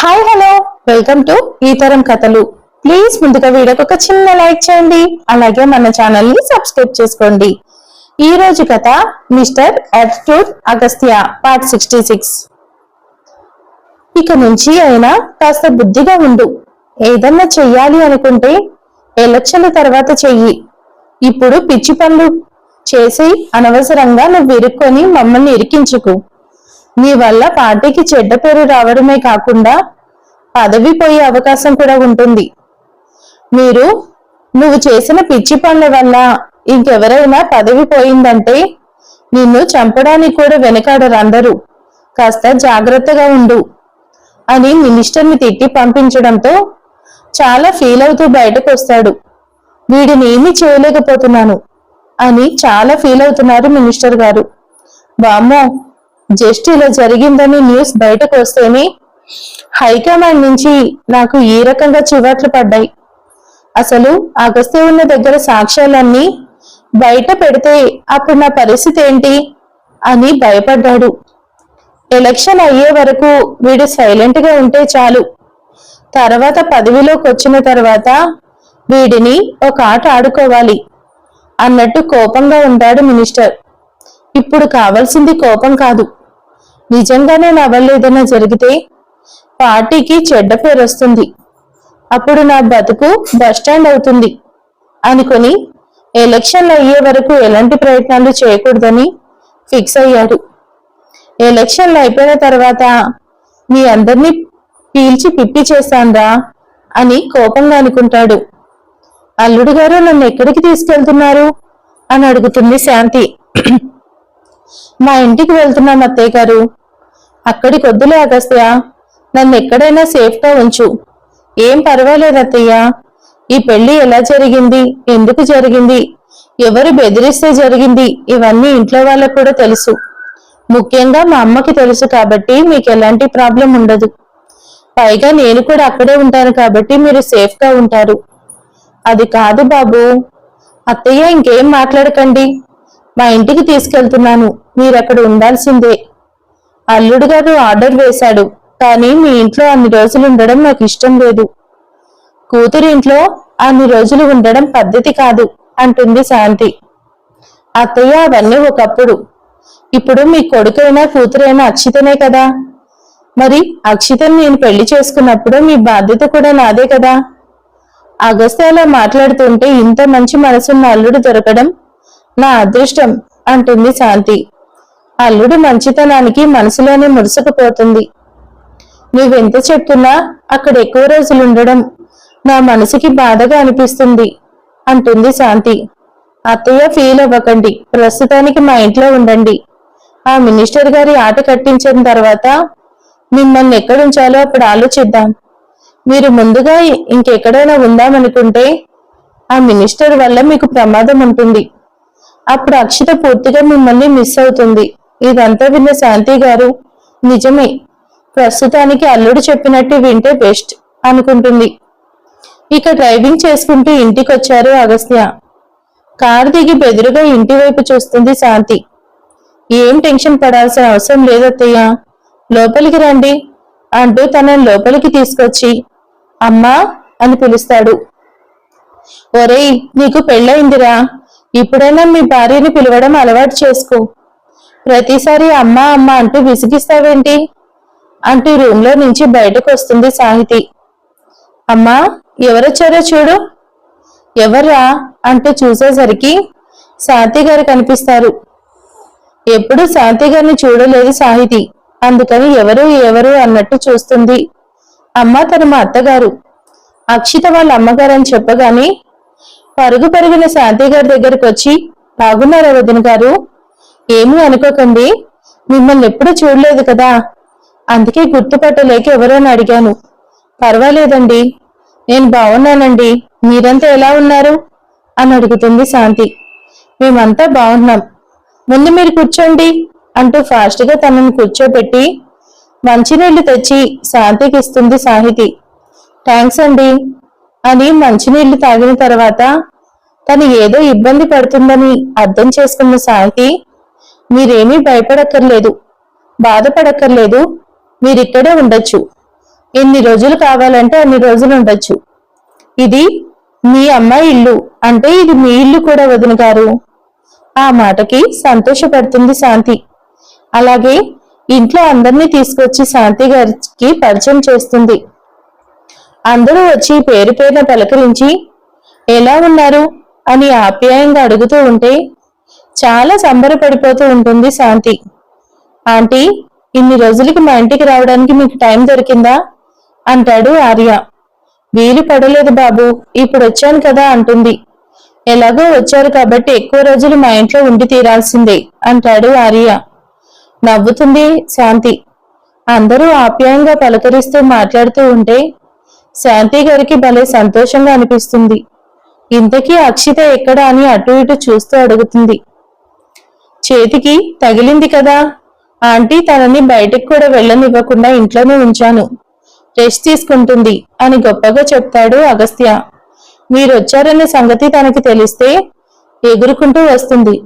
Hi hello welcome to ఈ తరం కథలు ప్లీజ్ ముందుగా వీడియోకి ఒక చిన్న లైక్ చేయండి. అలాగే మన ఛానల్ని సబ్స్క్రైబ్ చేసుకోండి. ఈ రోజు కథ mister attitude Agastya part sixty six ఇక నుంచి అయినా కాస్త బుద్ధిగా ఉండు. ఏదన్నా చెయ్యాలి అనుకుంటే ఎలక్షన్ల తర్వాత చెయ్యి. ఇప్పుడు పిచ్చి పనులు. చేసి అనవసరంగా నువ్వు ఇరుక్కొని మమ్మల్ని ఇరికించుకు. నీ వల్ల పార్టీకి చెడ్డ పేరు రావడమే కాకుండా పదవి పోయే అవకాశం కూడా ఉంటుంది. మీరు నువ్వు చేసిన పిచ్చి పనుల వల్ల ఇంకెవరైనా పదవి పోయిందంటే నిన్ను చంపడానికి కూడా వెనకాడరు అందరూ. కాస్త జాగ్రత్తగా ఉండు అని మినిస్టర్ని తిట్టి పంపించడంతో చాలా ఫీల్ అవుతూ బయటకు వస్తాడు. వీడిని ఏమీ చేయలేకపోతున్నాను అని చాలా ఫీల్ అవుతున్నారు మినిస్టర్ గారు. వామ్మో జస్ట్ ఇలా జరిగిందని న్యూస్ బయటకు వస్తేనే హైకమాండ్ నుంచి నాకు ఈ రకంగా చివాట్లు పడ్డాయి. అసలు అగస్త్య ఉన్న దగ్గర సాక్ష్యాలన్నీ బయట పెడితే అప్పుడు నా పరిస్థితి ఏంటి అని భయపడ్డాడు. ఎలక్షన్ అయ్యే వరకు వీడు సైలెంట్గా ఉంటే చాలు. తర్వాత పదవిలోకి వచ్చిన తర్వాత వీడిని ఒక ఆట ఆడుకోవాలి అన్నట్టు కోపంగా ఉంటాడు మినిస్టర్. ఇప్పుడు కావాల్సింది కోపం కాదు. నిజంగానే నా వల్ల ఏదైనా జరిగితే పార్టీకి చెడ్డ పేరు వస్తుంది. అప్పుడు నా బతుకు బస్టాండ్ అవుతుంది. అనుకుని ఎలక్షన్లు అయ్యే వరకు ఎలాంటి ప్రయత్నాలు చేయకూడదని ఫిక్స్ అయ్యాడు ఎలక్షన్లు అయిపోయిన తర్వాత మీ అందరినీ పీల్చి పిప్పి చేశాన్రా అని కోపంగా అనుకుంటాడు. అల్లుడు గారు నన్ను ఎక్కడికి తీసుకెళ్తున్నారు? అని అడుగుతుంది శాంతి. మా ఇంటికి వెళ్తున్నాం అత్తయ్య గారు. అక్కడికి వద్దులే అగస్త్య. నన్ను ఎక్కడైనా సేఫ్గా ఉంచు. ఏం పర్వాలేదు అత్తయ్య ఈ పెళ్ళి ఎలా జరిగింది? ఎందుకు జరిగింది? ఎవరు బెదిరిస్తే జరిగింది? ఇవన్నీ ఇంట్లో వాళ్ళకు కూడా తెలుసు. ముఖ్యంగా మా అమ్మకి తెలుసు కాబట్టి మీకు ఎలాంటి ప్రాబ్లం ఉండదు. పైగా నేను కూడా అక్కడే ఉంటాను కాబట్టి మీరు సేఫ్గా ఉంటారు. అది కాదు బాబు. అత్తయ్య ఇంకేం మాట్లాడకండి. మా ఇంటికి తీసుకెళ్తున్నాను. మీరు అక్కడ ఉండాల్సిందే. అల్లుడు గారు ఆర్డర్ వేశాడు కానీ మీ ఇంట్లో అన్ని రోజులు ఉండడం నాకు ఇష్టం లేదు. కూతురి ఇంట్లో అన్ని రోజులు ఉండడం పద్ధతి కాదు అంటుంది శాంతి. అత్తయ్య అవన్నీ ఒకప్పుడు. ఇప్పుడు మీ కొడుకైనా కూతురైనా అక్షితనే కదా? మరి అక్షితని నేను పెళ్ళి చేసుకున్నప్పుడు మీ బాధ్యత కూడా నాదే కదా? అగస్త్యాలో మాట్లాడుతుంటే ఇంత మంచి మనసున్న అల్లుడు దొరకడం నా అదృష్టం అంటుంది శాంతి. అల్లుడు మంచితనానికి మనసులోనే మురుసుకుపోతుంది నువ్వెంత చెప్తున్నా అక్కడ ఎక్కువ రోజులుండడం నా మనసుకి బాధగా అనిపిస్తుంది అంటుంది శాంతి. అత్తయ్య ఫీల్ అవ్వకండి ప్రస్తుతానికి మా ఇంట్లో ఉండండి. ఆ మినిస్టర్ గారి ఆట కట్టించిన తర్వాత మిమ్మల్ని ఎక్కడుంచాలో అప్పుడు ఆలోచిద్దాం. మీరు ముందుగా ఇంకెక్కడైనా ఉందామనుకుంటే ఆ మినిస్టర్ వల్ల మీకు ప్రమాదం ఉంటుంది. అప్పుడు అక్షిత పూర్తిగా మిమ్మల్ని మిస్ అవుతుంది. ఇదంతా విన్న శాంతి గారు నిజమే ప్రస్తుతానికి అల్లుడు చెప్పినట్టు వింటే బెస్ట్ అనుకుంటుంది. ఇక డ్రైవింగ్ చేసుకుంటూ ఇంటికొచ్చారు అగస్త్య. కారు దిగి బెదురుగా ఇంటి వైపు చూస్తుంది శాంతి. ఏం టెన్షన్ పడాల్సిన అవసరం లేదత్తయ్య లోపలికి రండి అంటూ తనను లోపలికి తీసుకొచ్చి అమ్మా అని పిలుస్తాడు. ఒరేయ్ నీకు పెళ్ళయిందిరా ఇప్పుడైనా మీ భార్యని పిలవడం అలవాటు చేసుకో ప్రతిసారి అమ్మ అమ్మ అంటూ విసిగిస్తావేంటి? అంటూ రూమ్లో నుంచి బయటకు వస్తుంది సాహితి. అమ్మా ఎవరొచ్చారో చూడు. ఎవర్రా? అంటూ చూసేసరికి శాంతి గారు కనిపిస్తారు. ఎప్పుడు శాంతి గారిని చూడలేదు సాహితి. అందుకని ఎవరు ఎవరు అన్నట్టు చూస్తుంది. అమ్మ తన మా అత్తగారు. అక్షిత వాళ్ళ అమ్మగారు అని చెప్పగానే పరుగు పరుగున శాంతి గారి దగ్గరకు వచ్చి బాగున్నారా వదిన గారు? ఏమీ అనుకోకండి. మిమ్మల్ని ఎప్పుడూ చూడలేదు కదా. అందుకే గుర్తుపట్టలేక ఎవరని అడిగాను. పర్వాలేదండి. నేను బాగున్నానండి మీరంతా ఎలా ఉన్నారు? అని అడుగుతుంది శాంతి. మేమంతా బాగున్నాం ముందు మీరు కూర్చోండి అంటూ ఫాస్ట్గా తనని కూర్చోబెట్టి మంచినీళ్ళు తెచ్చి శాంతికి ఇస్తుంది సాహితి. థ్యాంక్స్ అండి. అని మంచినీళ్ళు తాగిన తర్వాత తను ఏదో ఇబ్బంది పడుతుందని అర్థం చేసుకున్న సాహితి మీరేమీ భయపడక్కర్లేదు. బాధపడక్కర్లేదు. మీరిక్కడే ఉండొచ్చు. ఎన్ని రోజులు కావాలంటే అన్ని రోజులు ఉండొచ్చు. ఇది మీ అమ్మాయి ఇల్లు. అంటే ఇది మీ ఇల్లు కూడా వదిన గారు. ఆ మాటకి సంతోషపడుతుంది శాంతి. అలాగే ఇంట్లో అందరినీ తీసుకొచ్చి శాంతి గారికి పరిచయం చేస్తుంది. అందరూ వచ్చి పేరు పేరున పలకరించి ఎలా ఉన్నారు? అని ఆప్యాయంగా అడుగుతూ ఉంటే చాలా సంబరపడిపోతూ ఉంటుంది శాంతి. ఆంటీ ఇన్ని రోజులకి మా ఇంటికి రావడానికి మీకు టైం దొరికిందా? అంటాడు ఆర్య. వీలు పడలేదు బాబు ఇప్పుడు వచ్చాను కదా అంటుంది. ఎలాగో వచ్చారు కాబట్టి ఎక్కువ రోజులు మా ఇంట్లో ఉండి తీరాల్సిందే అంటాడు ఆర్య. నవ్వుతుంది శాంతి. అందరూ ఆప్యాయంగా పలకరిస్తూ మాట్లాడుతూ ఉంటే శాంతి గారికి భలే సంతోషంగా అనిపిస్తుంది. ఇంతకీ అక్షిత ఎక్కడా అని అటు ఇటు చూస్తూ అడుగుతుంది. చేతికి తగిలింది కదా? ఆంటీ తనని బయటికి కూడా వెళ్ళనివ్వకుండా ఇంట్లోనే ఉంచాను. రెస్ట్ తీసుకుంటుంది అని గొప్పగా చెప్తాడు అగస్త్య. మీరొచ్చారనే సంగతి తనకి తెలిస్తే ఎగురుకుంటూ వస్తుంది.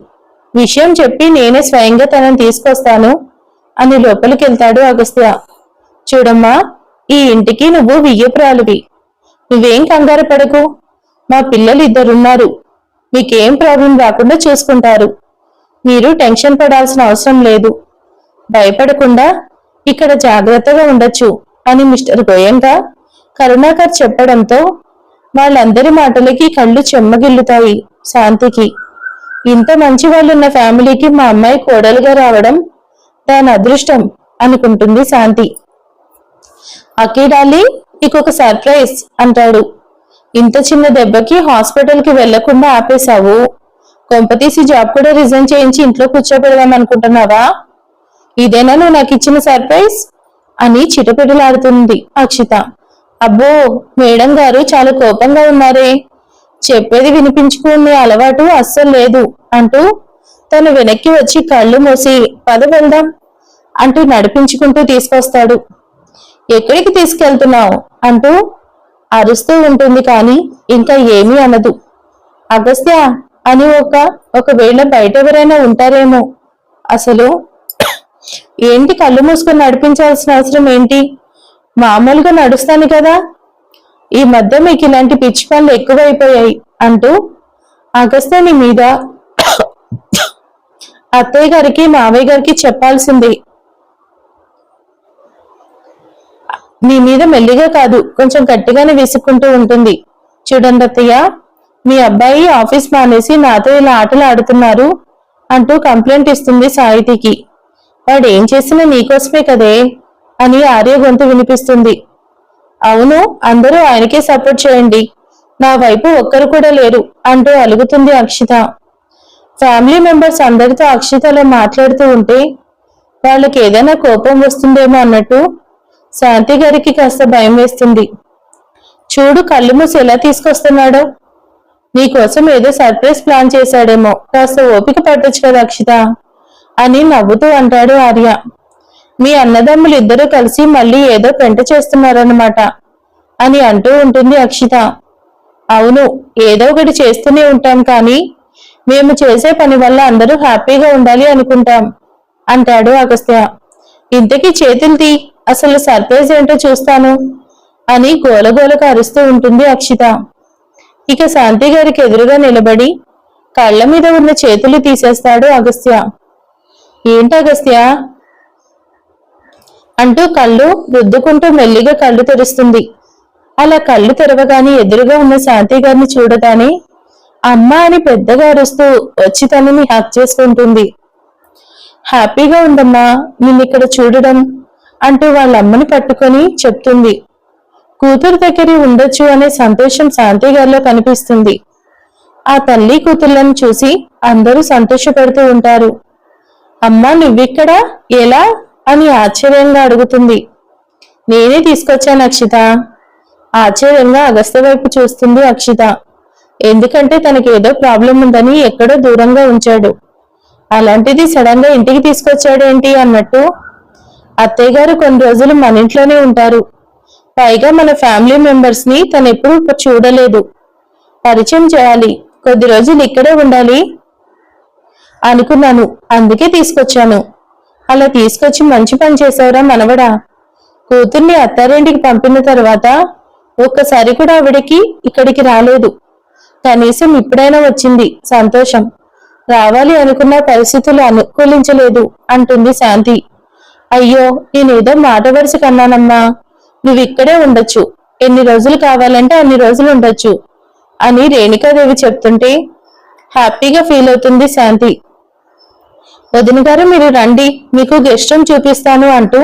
విషయం చెప్పి నేనే స్వయంగా తనని తీసుకొస్తాను అని లోపలికెళ్తాడు అగస్త్య. చూడమ్మా ఈ ఇంటికి నువ్వు వియ్యప్రాలువి. నువ్వేం కంగారు పడకు. మా పిల్లలు ఇద్దరున్నారు మీకేం ప్రాబ్లం రాకుండా చూసుకుంటారు. మీరు టెన్షన్ పడాల్సిన అవసరం లేదు. భయపడకుండా ఇక్కడ జాగ్రత్తగా ఉండొచ్చు అని మిస్టర్ గోయంగా కరుణాకర్ చెప్పడంతో వాళ్ళందరి మాటలకి కళ్ళు చెమ్మగిల్లుతాయి శాంతికి. ఇంత మంచి వాళ్ళున్న ఫ్యామిలీకి మా అమ్మాయి కోడలుగా రావడం దాని అదృష్టం అనుకుంటుంది శాంతి. అకీడాలి నీకు ఒక సర్ప్రైజ్ అంటాడు. ఇంత చిన్న దెబ్బకి హాస్పిటల్కి వెళ్ళకుండా ఆపేశావు. కొంపతీసి జాబ్ కూడా రిజైన్ చేయించి ఇంట్లో కూర్చోబెడదాం అనుకుంటున్నావా? ఇదేనా నువ్వు నాకు ఇచ్చిన సర్ప్రైజ్? అని చిటపిటలాడుతుంది అక్షిత. అబ్బో మేడం గారు చాలా కోపంగా ఉన్నారే. చెప్పేది వినిపించుకునే అలవాటు అస్సలు లేదు అంటూ తను వెనక్కి వచ్చి కళ్ళు మూసి పద వెళ్దాం అంటూ నడిపించుకుంటూ తీసుకొస్తాడు. ఎక్కడికి తీసుకెళ్తున్నావు? అంటూ అరుస్తూ ఉంటుంది కానీ ఇంకా ఏమీ అనదు. అగస్త్య అని ఒక ఒకవేళ బయట ఎవరైనా ఉంటారేమో. అసలు ఏంటి కళ్ళు మూసుకొని నడిపించాల్సిన అవసరం ఏంటి? మామూలుగా నడుస్తాను కదా. ఈ మధ్య మీకు ఇలాంటి పిచ్చి పనులు ఎక్కువైపోయాయి అంటూ అగస్త్యని మీద అత్తయ్య గారికి మావయ్య గారికి చెప్పాల్సింది. మీ మీద మెల్లిగా కాదు కొంచెం గట్టిగానే విసుక్కుంటూ ఉంటుంది. చూడండి అత్తయ్య. మీ అబ్బాయి ఆఫీస్ మానేసి నాతో ఇలా ఆటలు ఆడుతున్నారు అంటూ కంప్లైంట్ ఇస్తుంది సాహితీకి. వాడు ఏం చేసినా నీకోసమే కదే అని ఆర్య గొంతు వినిపిస్తుంది. అవును అందరూ ఆయనకే సపోర్ట్ చేయండి. నా వైపు ఒక్కరు కూడా లేరు అంటూ అలుగుతుంది అక్షిత. ఫ్యామిలీ మెంబర్స్ అందరితో అక్షితలో మాట్లాడుతూ ఉంటే వాళ్ళకి ఏదైనా కోపం వస్తుందేమో అన్నట్టు శాంతి గారికి కాస్త భయం వేస్తుంది. చూడు కళ్ళు మూసి ఎలా తీసుకొస్తున్నాడో. నీకోసం ఏదో సర్ప్రైజ్ ప్లాన్ చేశాడేమో. కాస్త ఓపిక పట్టొచ్చు కదా అక్షిత? అని నవ్వుతూ అంటాడు ఆర్య. మీ అన్నదమ్ములు ఇద్దరూ కలిసి మళ్ళీ ఏదో పెంట చేస్తున్నారన్నమాట అని అంటూ ఉంటుంది అక్షిత. అవును ఏదో ఒకటి చేస్తూనే ఉంటాం కానీ మేము చేసే పని వల్ల అందరూ హ్యాపీగా ఉండాలి అనుకుంటాం అంటాడు అగస్త్య. ఇంతకీ చేతులు తీ అసలు సర్ప్రైజ్ ఏంటో చూస్తాను అని గోలగోలకు అరుస్తూ ఉంటుంది అక్షిత. ఇక శాంతి గారికి ఎదురుగా నిలబడి కళ్ళ మీద ఉన్న చేతులు తీసేస్తాడు అగస్త్య. ఏంటి అగస్త్య? అంటూ కళ్ళు రుద్దుకుంటూ మెల్లిగా కళ్ళు తెరుస్తుంది. అలా కళ్ళు తెరవగానే ఎదురుగా ఉన్న శాంతి గారిని చూడగానే అమ్మ అని పెద్దగా అరుస్తూ వచ్చి తనని హ్యాక్ చేసుకుంటుంది. హ్యాపీగా ఉందమ్మా నిన్నిక్కడ చూడడం అంటూ వాళ్ళ అమ్మని పట్టుకొని చెప్తుంది. కూతురు దగ్గర ఉండొచ్చు అనే సంతోషం శాంతి గారిలో కనిపిస్తుంది. ఆ తల్లి కూతుర్లను చూసి అందరూ సంతోషపడుతూ ఉంటారు. అమ్మా నువ్విక్కడా? ఎలా? అని ఆశ్చర్యంగా అడుగుతుంది. నేనే తీసుకొచ్చాను అక్షిత. ఆశ్చర్యంగా అగస్త్య వైపు చూస్తుంది అక్షిత. ఎందుకంటే తనకి ఏదో ప్రాబ్లం ఉందని ఎక్కడో దూరంగా ఉంచాడు. అలాంటిది సడన్గా ఇంటికి తీసుకొచ్చాడేంటి? అన్నట్టు. అత్తయ్య గారు కొన్ని రోజులు మన ఇంట్లోనే ఉంటారు. పైగా మన ఫ్యామిలీ మెంబర్స్ని తను ఎప్పుడు చూడలేదు. పరిచయం చేయాలి. కొద్ది రోజులు ఇక్కడే ఉండాలి అనుకున్నాను. అందుకే తీసుకొచ్చాను. అలా తీసుకొచ్చి మంచి పని చేసావురా మనవడా? కూతుర్ని అత్తారింటికి పంపిన తర్వాత ఒక్కసారి కూడా ఆవిడకి ఇక్కడికి రాలేదు. కనీసం ఇప్పుడైనా వచ్చింది. సంతోషం. రావాలి అనుకున్న పరిస్థితులు అనుకూలించలేదు అంటుంది శాంతి. అయ్యో నేనేదో మాట వరుస కన్నానమ్మా. నువ్వు ఇక్కడే ఉండొచ్చు. ఎన్ని రోజులు కావాలంటే అన్ని రోజులు ఉండొచ్చు. అని రేణుకాదేవి చెప్తుంటే హ్యాపీగా ఫీల్ అవుతుంది శాంతి. వదిన గారు మీరు రండి. మీకు గెస్ట్ రూమ్ చూపిస్తాను అంటూ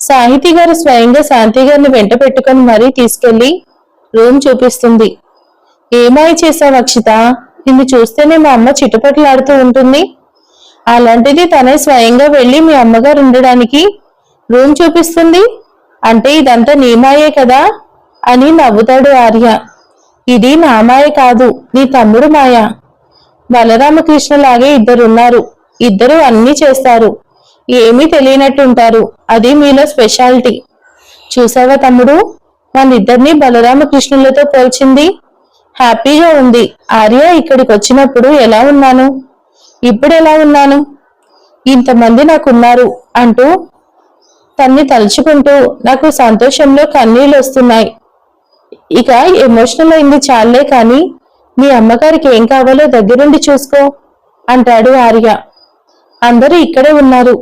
సాహితీ గారు స్వయంగా శాంతి గారిని వెంట పెట్టుకుని మరీ తీసుకెళ్ళి రూమ్ చూపిస్తుంది. ఏమాయి చేశావు అక్షిత? నిన్ను చూస్తేనే మా అమ్మ చిటుపట్లాడుతూ ఉంటుంది. అలాంటిది తనే స్వయంగా వెళ్ళి మీ అమ్మగారు ఉండడానికి రూమ్ చూపిస్తుంది. అంటే ఇదంతా నీమాయే కదా అని నవ్వుతాడు ఆర్య. ఇది నా మాయ కాదు నీ తమ్ముడు మాయ. బలరామకృష్ణలాగే ఇద్దరున్నారు. ఇద్దరు అన్నీ చేస్తారు. ఏమీ తెలియనట్టుంటారు. అది మీలో స్పెషాలిటీ. చూసావా తమ్ముడు? మనిద్దరిని బలరామకృష్ణులతో పోల్చింది. హ్యాపీగా ఉంది. ఆర్య ఇక్కడికి వచ్చినప్పుడు ఎలా ఉన్నాను? ఇప్పుడు ఎలా ఉన్నాను? ఇంతమంది నాకున్నారు అంటూ తన్ని తలుచుకుంటూ నాకు సంతోషంలో కన్నీళ్ళు వస్తున్నాయి. ఇక ఎమోషనల్ అయింది చాలే కానీ మీ అమ్మగారికి ఏం కావాలో దగ్గరుండి చూసుకో అంటాడు ఆర్య. అందరూ ఇక్కడే ఉన్నారు.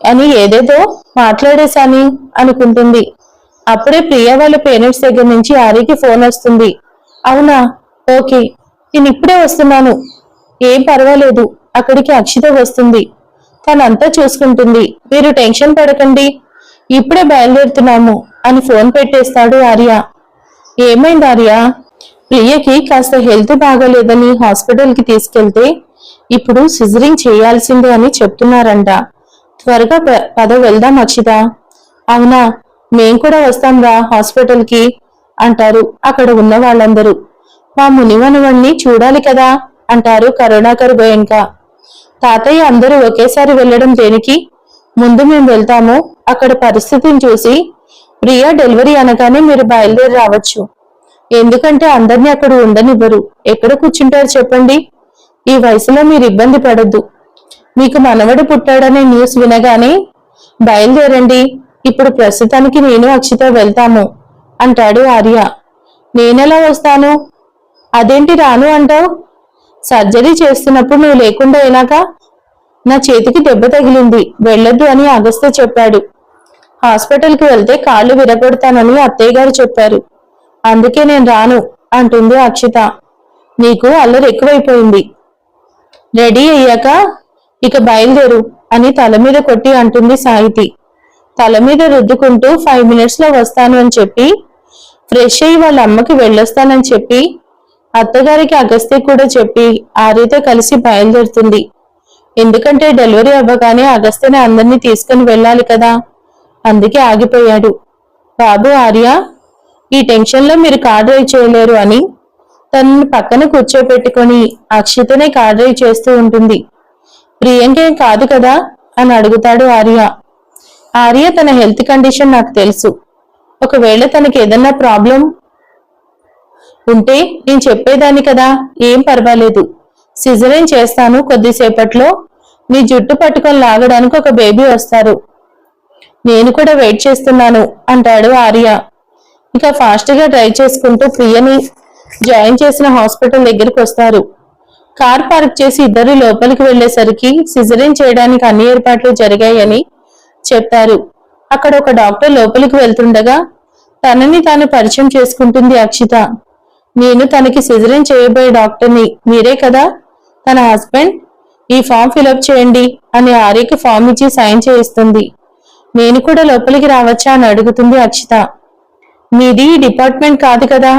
అని ఏదేదో మాట్లాడేశాని అనుకుంటుంది. అప్పుడే ప్రియ వాళ్ళ పేరెంట్స్ దగ్గర నుంచి ఆర్యకి ఫోన్ వస్తుంది. అవునా? ఓకే. నేను ఇప్పుడే వస్తున్నాను. ఏం పర్వాలేదు. అక్కడికి అక్షిత వస్తుంది. తనంతా చూసుకుంటుంది. మీరు టెన్షన్ పడకండి. ఇప్పుడే బయలుదేరుతున్నాము అని ఫోన్ పెట్టేస్తాడు ఆర్య. ఏమైంది ఆర్య? ప్రియకి కాస్త హెల్త్ బాగోలేదని హాస్పిటల్కి తీసుకెళ్తే ఇప్పుడు సిజరింగ్ చేయాల్సిందే అని చెప్తున్నారంట. త్వరగా ప- పద వెళ్దాం అక్షిత అవునా మేం కూడా వస్తాం రా హాస్పిటల్కి అంటారు అక్కడ ఉన్న వాళ్ళందరూ. మా మునివనవణ్ణి చూడాలి కదా అంటారు కరుణాకర్ గోయంక. తాతయ్య అందరూ ఒకేసారి వెళ్ళడం దేనికి? ముందు మేము వెళ్తాము. అక్కడ పరిస్థితిని చూసి ప్రియా డెలివరీ అనగానే మీరు బయలుదేరి రావచ్చు. ఎందుకంటే అందరినీ అక్కడ ఉండనివ్వరు. ఎక్కడ కూర్చుంటారు చెప్పండి? ఈ వయసులో మీరు ఇబ్బంది పడద్దు. మీకు మనవడు పుట్టాడనే న్యూస్ వినగానే బయలుదేరండి. ఇప్పుడు ప్రస్తుతానికి నేను అక్షిత వెళ్తాము అంటాడు ఆర్య. నేనెలా వస్తాను? అదేంటి రాను అంటావు? సర్జరీ చేస్తున్నప్పుడు నువ్వు లేకుండా అయినాక నా చేతికి దెబ్బ తగిలింది. వెళ్ళొద్దు అని అగస్త్య చెప్పాడు. హాస్పిటల్కి వెళ్తే కాళ్ళు విరగొడతానని అత్తయ్య గారు చెప్పారు. అందుకే నేను రాను అంటుంది అక్షిత. నీకు అల్లరి ఎక్కువైపోయింది. రెడీ అయ్యాక ఇక బయలుదేరు అని తల మీద కొట్టి అంటుంది సాహితి. తల మీద రుద్దుకుంటూ ఫైవ్ మినిట్స్లో వస్తాను అని చెప్పి ఫ్రెష్ అయ్యి వాళ్ళ అమ్మకి వెళ్ళొస్తానని చెప్పి అత్తగారికి అగస్త్య కూడా చెప్పి ఆర్యతో కలిసి బయలుదేరుతుంది. ఎందుకంటే డెలివరీ అవ్వగానే అగస్త్యని అందరినీ తీసుకుని వెళ్ళాలి కదా. అందుకే ఆగిపోయాడు. బాబు ఆర్య ఈ టెన్షన్లో మీరు కార్ డ్రైవ్ చేయలేరు అని తనని పక్కన కూర్చోపెట్టుకొని అక్షితనే కార్ డ్రైవ్ చేస్తూ ఉంటుంది. ప్రియంకేం కాదు కదా? అని అడుగుతాడు ఆర్య. ఆర్య తన హెల్త్ కండిషన్ నాకు తెలుసు. ఒకవేళ తనకి ఏదన్నా ప్రాబ్లం ఉంటే నేను చెప్పేదాన్ని కదా. ఏం పర్వాలేదు. సిజరేం చేస్తాను కొద్దిసేపట్లో. నీ జుట్టు పట్టుకొని లాగడానికి ఒక బేబీ వస్తారు. నేను కూడా వెయిట్ చేస్తున్నాను అంటాడు ఆర్య. ఇక ఫాస్ట్గా డ్రైవ్ చేసుకుంటూ ప్రియని జాయిన్ చేసిన హాస్పిటల్ దగ్గరికి వస్తారు. కార్ పార్క్ చేసి ఇద్దరు లోపలికి వెళ్ళేసరికి సిజరేన్ చేయడానికి అన్ని ఏర్పాట్లు జరిగాయని చెప్తారు. అక్కడ ఒక డాక్టర్ లోపలికి వెళ్తుండగా తనని తాను పరిచయం చేసుకుంటుంది అక్షిత. నేను తనకి సిజరిన్ చేయబోయే డాక్టర్ని. మీరే కదా? తన హస్బెండ్? ఈ ఫామ్ ఫిలప్ చేయండి అని ఆర్యకి ఫామ్ ఇచ్చి సైన్ చేయిస్తుంది. నేను కూడా లోపలికి రావచ్చా అని అడుగుతుంది అక్షిత మీది ఈ డిపార్ట్మెంట్ కాదు కదా?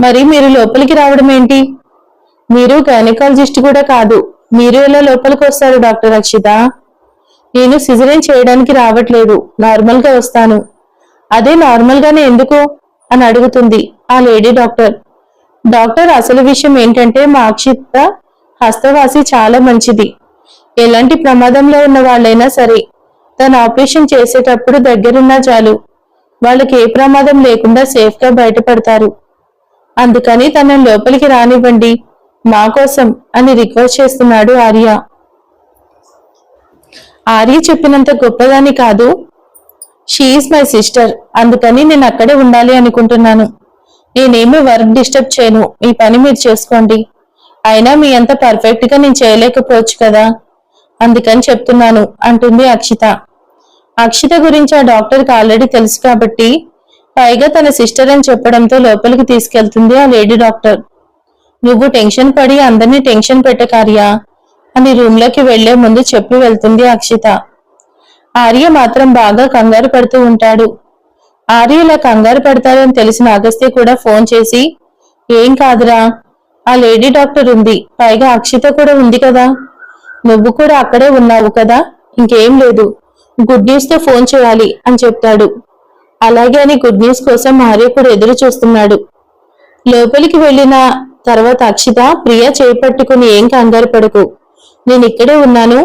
మరి మీరు లోపలికి రావడం ఏంటి? మీరు గైనకాలజిస్ట్ కూడా కాదు. మీరు ఎలా లోపలికి వస్తారు డాక్టర్ అక్షిత నేను సిజరేన్ చేయడానికి రావట్లేదు. నార్మల్గా వస్తాను. అదే నార్మల్గానే ఎందుకు? అని అడుగుతుంది ఆ లేడీ డాక్టర్. డాక్టర్ అసలు విషయం ఏంటంటే మా అక్షిత హస్తవాసి చాలా మంచిది. ఎలాంటి ప్రమాదంలో ఉన్న వాళ్ళైనా సరే తన ఆపరేషన్ చేసేటప్పుడు దగ్గరున్నా చాలు. వాళ్ళకి ఏ ప్రమాదం లేకుండా సేఫ్గా బయటపడతారు. అందుకని తనను లోపలికి రానివ్వండి మా కోసం అని రిక్వెస్ట్ చేస్తున్నాడు ఆర్య. ఆర్య చెప్పినంత గొప్పదాని కాదు షీఈస్ మై సిస్టర్ అందుకని నేను అక్కడే ఉండాలి అనుకుంటున్నాను. నేనేమి వర్క్ డిస్టర్బ్ చేయను. మీ పని మీరు చేసుకోండి. అయినా మీ అంత పర్ఫెక్ట్గా నేను చేయలేకపోవచ్చు కదా? అందుకని చెప్తున్నాను అంటుంది అక్షిత. అక్షిత గురించి ఆ డాక్టర్కి ఆల్రెడీ తెలుసు కాబట్టి పైగా తన సిస్టర్ అని చెప్పడంతో లోపలికి తీసుకెళ్తుంది ఆ లేడీ డాక్టర్ నువ్వు టెన్షన్ పడి అందరినీ టెన్షన్ పెట్టకార్యా? అని రూమ్లోకి వెళ్ళే ముందు చెప్పి వెళ్తుంది అక్షిత. ఆర్య మాత్రం బాగా కంగారు పడుతూ ఉంటాడు. ఆర్య ఇలా కంగారు పడతాడని తెలిసిన అగస్త్య కూడా ఫోన్ చేసి ఏం కాదురా ఆ లేడీ డాక్టర్ ఉంది పైగా అక్షిత కూడా ఉంది కదా. నువ్వు కూడా అక్కడే ఉన్నావు కదా ఇంకేం లేదు. గుడ్ న్యూస్తో ఫోన్ చేయాలి అని చెప్తాడు. అలాగే అని గుడ్ న్యూస్ కోసం ఆర్య కూడా ఎదురు చూస్తున్నాడు. లోపలికి వెళ్ళిన తర్వాత అక్షిత ప్రియా చేపట్టుకుని ఏం కంగారు పడకు. నేను ఇక్కడే ఉన్నాను.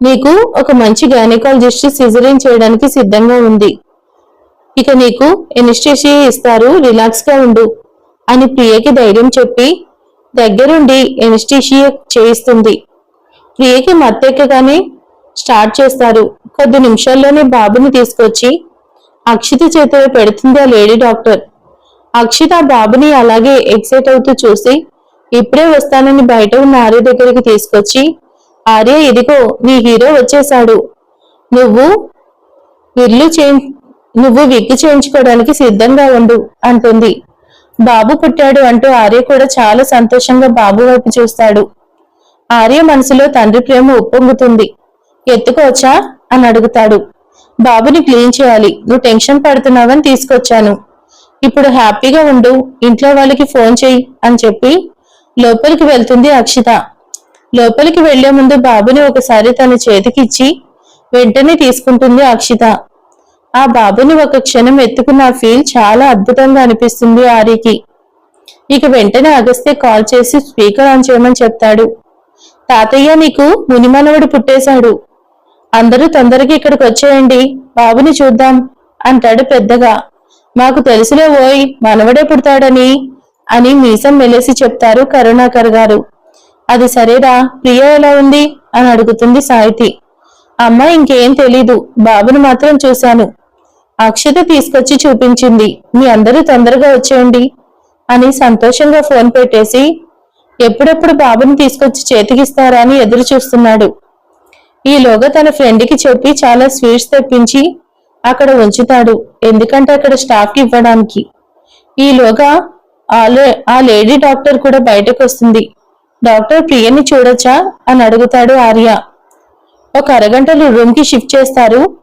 నీకు ఒక మంచి గైనకాలజిస్ట్ సిజరీన్ చేయడానికి సిద్ధంగా ఉంది. ఇక నీకు ఎనిస్టేషియా ఇస్తారు రిలాక్స్గా ఉండు అని ప్రియకి ధైర్యం చెప్పి దగ్గరుండి ఎనిస్టేషియా చేయిస్తుంది. ప్రియకి మత్తెక్కగానే స్టార్ట్ చేస్తారు. కొద్ది నిమిషాల్లోనే బాబుని తీసుకొచ్చి అక్షిత చేతిలో పెడుతుందా లేడీ డాక్టర్? అక్షిత బాబుని అలాగే ఎక్సైట్ అవుతూ చూసి ఇప్పుడే వస్తానని బయట ఉన్న ఆర్య దగ్గరికి తీసుకొచ్చి ఆర్య ఇదిగో నీ హీరో వచ్చేశాడు. నువ్వు ఇల్లు చే నువ్వు విగ్గు చేయించుకోవడానికి సిద్ధంగా ఉండు అంటుంది. బాబు పుట్టాడు అంటూ ఆర్య కూడా చాలా సంతోషంగా బాబు వైపు చూస్తాడు. ఆర్య మనసులో తండ్రి ప్రేమ ఉప్పొంగుతుంది. ఎత్తుకోవచ్చా అని అడుగుతాడు. బాబుని క్లీన్ చేయాలి. నువ్వు టెన్షన్ పడుతున్నావని తీసుకొచ్చాను. ఇప్పుడు హ్యాపీగా ఉండు ఇంట్లో వాళ్ళకి ఫోన్ చెయ్యి అని చెప్పి లోపలికి వెళ్తుంది అక్షిత. లోపలికి వెళ్ళే ముందు బాబుని ఒకసారి తన చేతికి ఇచ్చి వెంటనే తీసుకుంటుంది అక్షిత. ఆ బాబుని ఒక క్షణం ఎత్తుకున్న ఫీల్ చాలా అద్భుతంగా అనిపిస్తుంది ఆరికి ఇక వెంటనే అగస్త్య కాల్ చేసి స్పీకర్ ఆన్ చేయమని చెప్తాడు. తాతయ్య నీకు మునిమనవడు పుట్టేశాడు. అందరూ తొందరగా ఇక్కడికి వచ్చేయండి బాబుని చూద్దాం అంటాడు పెద్దగా. మాకు తెలుసులే ఓయ్ మనవడే పుడతాడని అని మీసం మెలేసి చెప్తారు కరుణాకర్ గారు. అది సరేరా ప్రియ ఎలా ఉంది? అని అడుగుతుంది సాహితి. అమ్మ ఇంకేం తెలీదు బాబుని మాత్రం చూశాను. అక్షత తీసుకొచ్చి చూపించింది. మీ అందరూ తొందరగా వచ్చేయండి అని సంతోషంగా ఫోన్ పెట్టేసి ఎప్పుడెప్పుడు బాబుని తీసుకొచ్చి చేతికిస్తారా అని ఎదురు చూస్తున్నాడు. ఈలోగా తన ఫ్రెండ్కి చెప్పి చాలా స్వీట్స్ తెప్పించి అక్కడ ఉంచుతాడు ఎందుకంటే అక్కడ స్టాఫ్ ఇవ్వడానికి. ఈలోగా ఆ లే- ఆ లేడీ డాక్టర్ కూడా బయటకు వస్తుంది. డాక్టర్ ప్రియని చూడొచ్చా? అని అడుగుతాడు ఆర్య. ఒక అరగంటలో రూమ్కి షిఫ్ట్ చేస్తారు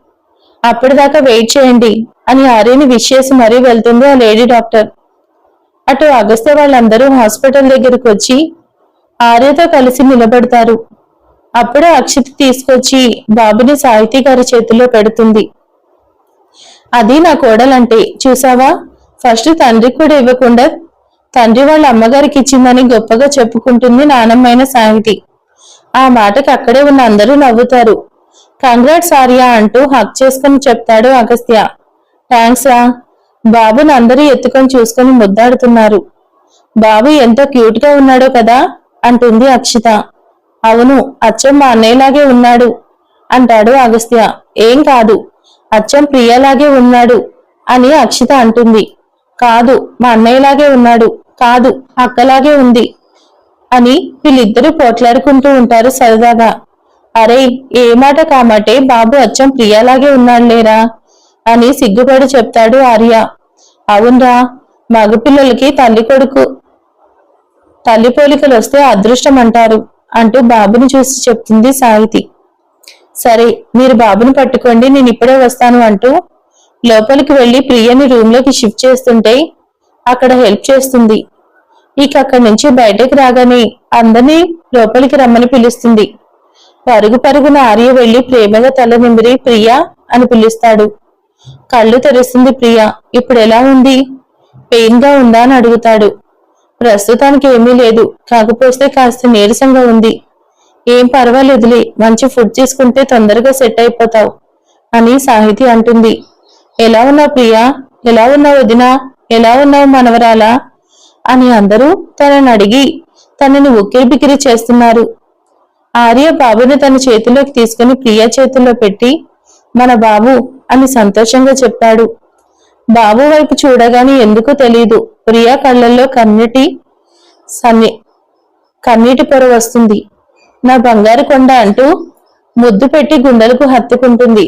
అప్పటిదాకా వెయిట్ చేయండి అని ఆర్యని విష్ చేసి మరీ వెళ్తుంది ఆ లేడీ డాక్టర్. అటు అగస్త్య వాళ్ళందరూ హాస్పిటల్ దగ్గరకు వచ్చి ఆర్యతో కలిసి నిలబడతారు. అప్పుడే అక్షిత్ తీసుకొచ్చి బాబుని సాహితీ గారి చేతిలో పెడుతుంది. అది నా కోడలంటే చూసావా? ఫస్ట్ తండ్రి కూడా ఇవ్వకుండా తండ్రి వాళ్ళ అమ్మగారికి ఇచ్చిందని గొప్పగా చెప్పుకుంటుంది నానమ్మైన సాహితి. ఆ మాటకి అక్కడే ఉన్న అందరూ నవ్వుతారు. కంగ్రాట్స్ ఆర్యా అంటూ హక్ చేసుకుని చెప్తాడు అగస్త్య. థ్యాంక్స్ రా. బాబుని అందరూ ఎత్తుకొని చూసుకొని ముద్దాడుతున్నారు. బాబు ఎంతో క్యూట్గా ఉన్నాడో కదా? అంటుంది అక్షిత. అవును అచ్చం మా అన్నయ్యలాగే ఉన్నాడు అంటాడు అగస్త్య. ఏం కాదు అచ్చం ప్రియలాగే ఉన్నాడు అని అక్షిత అంటుంది. కాదు మా అన్నయ్యలాగే ఉన్నాడు కాదు అక్కలాగే ఉంది అని వీళ్ళిద్దరూ పోట్లాడుకుంటూ ఉంటారు సరదాగా. అరే ఏ మాట కామటే బాబు అచ్చం ప్రియలాగే ఉన్నాడులేరా అని సిగ్గుపడి చెప్తాడు ఆర్య. అవునరా మగపిల్లలకి తల్లి కొడుకు తల్లి పోలికలు వస్తే అదృష్టం అంటారు అంటూ బాబుని చూసి చెప్తుంది సాహితి. సరే మీరు బాబుని పట్టుకోండి నేను ఇప్పుడే వస్తాను అంటూ లోపలికి వెళ్ళి ప్రియని రూమ్లోకి షిఫ్ట్ చేస్తుంటే అక్కడ హెల్ప్ చేస్తుంది. ఇక అక్కడి నుంచి బయటకు రాగానే అందరినీ లోపలికి రమ్మని పిలుస్తుంది. పరుగు పరుగున ఆర్య వెళ్ళి ప్రేమగా తల నిమిరి ప్రియా అని పిలుస్తాడు. కళ్ళు తెరుస్తుంది ప్రియ ఇప్పుడు ఎలా ఉంది? పెయిన్గా ఉందా అని అడుగుతాడు. ప్రస్తుతానికి ఏమీ లేదు కాకపోతే కాస్త నీరసంగా ఉంది. ఏం పర్వాలేదులే మంచి ఫుడ్ తీసుకుంటే తొందరగా సెట్ అయిపోతావు అని సాహితి అంటుంది. ఎలా ఉన్నావు ప్రియా? ఎలా ఉన్నావు వదినా? ఎలా ఉన్నావు మనవరాలా? అని అందరూ తనని అడిగి తనని ఉక్కిరి బిక్కిరి చేస్తున్నారు. ఆర్య బాబుని తన చేతిలోకి తీసుకుని ప్రియా చేతుల్లో పెట్టి మన బాబు అని సంతోషంగా చెప్పాడు. బాబు వైపు చూడగానే ఎందుకు తెలియదు ప్రియా కళ్ళల్లో కన్నీటి సన్ని కన్నీటి పొర వస్తుంది. నా బంగారు కొండ అంటూ ముద్దు పెట్టి గుండెలకు హత్తుకుంటుంది.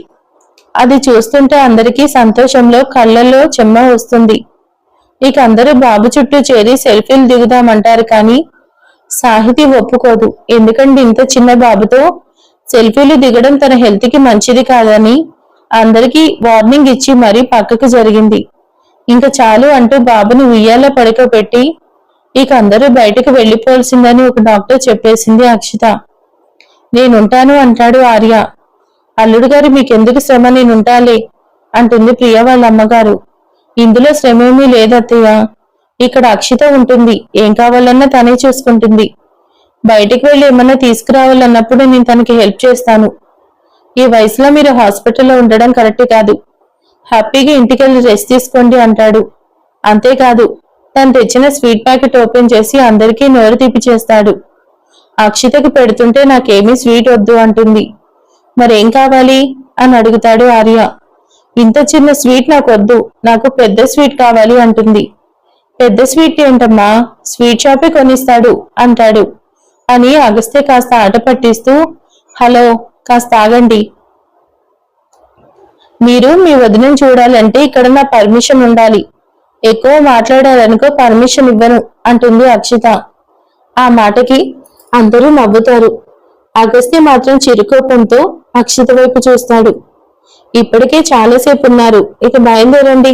అది చూస్తుంటే అందరికీ సంతోషంలో కళ్ళల్లో చెమ్మ వస్తుంది. ఇక అందరూ బాబు చుట్టూ చేరి సెల్ఫీలు దిగుదామంటారు కానీ సాహితీ ఒప్పుకోదు. ఎందుకంటే ఇంత చిన్న బాబుతో సెల్ఫీలు దిగడం తన హెల్త్కి మంచిది కాదని అందరికీ వార్నింగ్ ఇచ్చి మరీ పక్కకు జరిగింది. ఇంకా చాలు అంటూ బాబుని ఉయ్యాల పడుకోబెట్టి ఇక అందరూ బయటకు వెళ్ళిపోవలసిందని ఒక డాక్టర్ చెప్పేసింది అక్షిత. నేనుంటాను అంటాడు ఆర్య. అల్లుడు గారు మీకెందుకు శ్రమ? నేనుంటాలే అంటుంది ప్రియ వాళ్ళ అమ్మగారు. ఇందులో శ్రమ ఏమీ లేదత్తయ్య. ఇక్కడ అక్షిత ఉంటుంది. ఏం కావాలన్నా తనే చూసుకుంటుంది. బయటికి వెళ్ళి ఏమన్నా తీసుకురావాలన్నప్పుడు నేను తనకి హెల్ప్ చేస్తాను. ఈ వయసులో మీరు హాస్పిటల్లో ఉండడం కరెక్ట్ కాదు. హ్యాపీగా ఇంటికెళ్ళి రెస్ట్ తీసుకోండి అంటాడు. అంతేకాదు తను తెచ్చిన స్వీట్ ప్యాకెట్ ఓపెన్ చేసి అందరికీ నోరు తీపి చేస్తాడు. అక్షితకి పెడుతుంటే నాకేమీ స్వీట్ వద్దు అంటుంది. మరేం కావాలి? అని అడుగుతాడు ఆర్య. ఇంత చిన్న స్వీట్ నాకు వద్దు నాకు పెద్ద స్వీట్ కావాలి అంటుంది. పెద్ద స్వీట్ ఏంటమ్మా స్వీట్ షాపే కొనిస్తాడు అంటాడు. అని అగస్తే కాస్త ఆట పట్టిస్తూ హలో కాస్త ఆగండి. మీరు మీ వదినను చూడాలంటే ఇక్కడ నా పర్మిషన్ ఉండాలి. ఎక్కువ మాట్లాడాలనుకో పర్మిషన్ ఇవ్వను అంటుంది అక్షిత. ఆ మాటకి అందరూ నవ్వుతారు. అగస్త్య మాత్రం చిరుకోపంతో అక్షిత వైపు చూస్తాడు. ఇప్పటికే చాలాసేపు ఉన్నారు ఇక బయలుదేరండి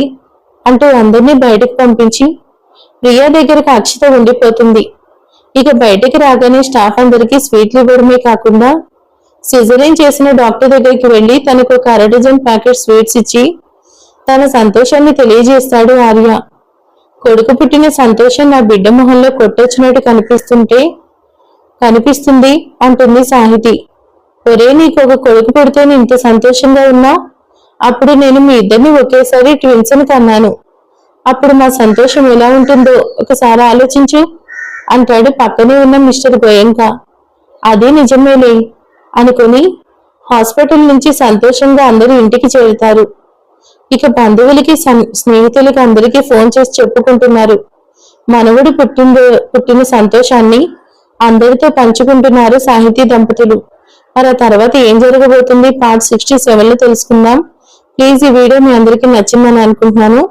అంటూ అందరినీ బయటకు పంపించి ప్రియా దగ్గరకు అక్షిత ఉండిపోతుంది. ఇక బయటికి రాగానే స్టాఫ్ అందరికీ స్వీట్లు ఇవ్వడమే కాకుండా సిజరింగ్ చేసిన డాక్టర్ దగ్గరికి వెళ్ళి తనకు ఒక అర డజన్ ప్యాకెట్ స్వీట్స్ ఇచ్చి తన సంతోషాన్ని తెలియజేస్తాడు ఆర్య. కొడుకు పుట్టిన సంతోషం నా బిడ్డ మొహంలో కొట్టొచ్చినట్టు కనిపిస్తుంటే కనిపిస్తుంది అంటుంది సాహితి. ఒరే నీకు ఒక కొడుకు పుడితే ఇంత సంతోషంగా ఉన్నా? అప్పుడు నేను మీ ఇద్దరిని ఒకేసారి ట్విన్స్ అని కన్నాను. అప్పుడు మా సంతోషం ఎలా ఉంటుందో ఒకసారి ఆలోచించు అంటాడు పక్కనే ఉన్న మిస్టర్ గోయంక అదే నిజమేలే అనుకుని హాస్పిటల్ నుంచి సంతోషంగా అందరూ ఇంటికి చేరుతారు. ఇక బంధువులకి స్నేహితులకి అందరికీ ఫోన్ చేసి చెప్పుకుంటున్నారు. మనవడు పుట్టిన పుట్టిన సంతోషాన్ని అందరితో పంచుకుంటున్నారు సాహితీ దంపతులు. మరి ఆ తర్వాత ఏం జరగబోతుంది? పార్ట్ సిక్స్టీ సెవెన్లో తెలుసుకుందాం. ప్లీజ్ ఈ వీడియో మీ అందరికీ నచ్చిందని అనుకుంటున్నాను.